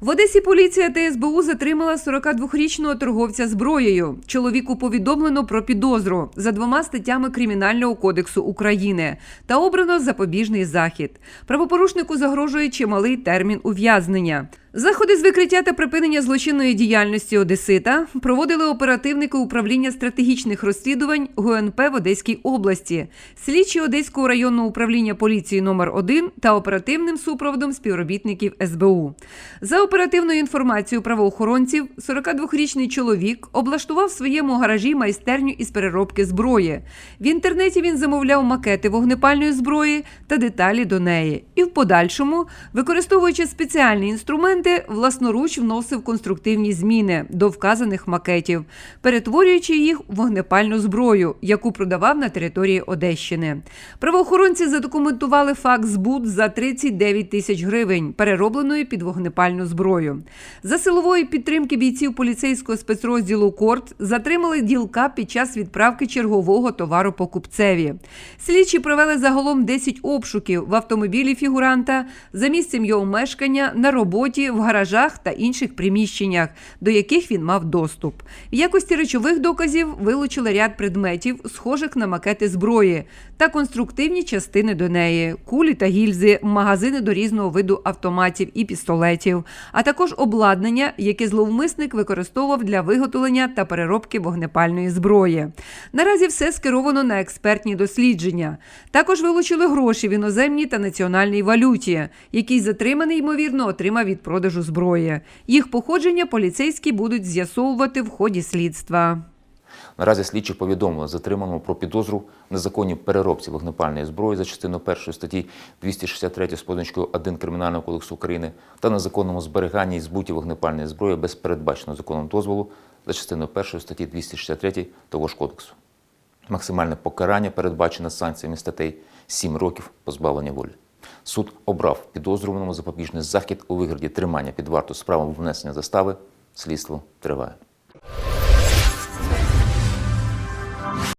В Одесі поліція та СБУ затримала 42-річного торговця зброєю. Чоловіку повідомлено про підозру за двома статтями Кримінального кодексу України та обрано запобіжний захід. Правопорушнику загрожує чималий термін ув'язнення. Заходи з викриття та припинення злочинної діяльності Одесита проводили оперативники управління стратегічних розслідувань ГУНП в Одеській області, слідчі Одеського районного управління поліції номер 1 та оперативним супроводом співробітників СБУ. За оперативною інформацією правоохоронців, 42-річний чоловік облаштував в своєму гаражі майстерню із переробки зброї. В інтернеті він замовляв макети вогнепальної зброї та деталі до неї. І в подальшому, використовуючи спеціальні інструменти, власноруч вносив конструктивні зміни до вказаних макетів, перетворюючи їх в вогнепальну зброю, яку продавав на території Одещини. Правоохоронці задокументували факт збут за 39 тисяч гривень, переробленої під вогнепальну зброю. За силової підтримки бійців поліцейського спецрозділу Корт затримали ділка під час відправки чергового товару покупцеві. Слідчі провели загалом 10 обшуків в автомобілі фігуранта за місцем його мешкання, на роботі, в гаражах та інших приміщеннях, до яких він мав доступ. В якості речових доказів вилучили ряд предметів, схожих на макети зброї, та конструктивні частини до неї, кулі та гільзи, магазини до різного виду автоматів і пістолетів, а також обладнання, яке зловмисник використовував для виготовлення та переробки вогнепальної зброї. Наразі все скеровано на експертні дослідження. Також вилучили гроші в іноземній та національній валюті, який затриманий, ймовірно, отримав від продажу зброї. Їх походження поліцейські будуть з'ясовувати в ході слідства. Наразі слідчі повідомили затриманому про підозру в незаконній переробці вогнепальної зброї за частиною 1 статті 263 з позначкою 1 Кримінального кодексу України та незаконному зберіганні і збуті вогнепальної зброї без передбаченого законом дозволу за частиною 1 статті 263 того ж кодексу. Максимальне покарання передбачене санкціями статей 7 років позбавлення волі. Суд обрав підозрюваному запобіжний захід у вигляді тримання під варту справу внесення застави. Слідство триває.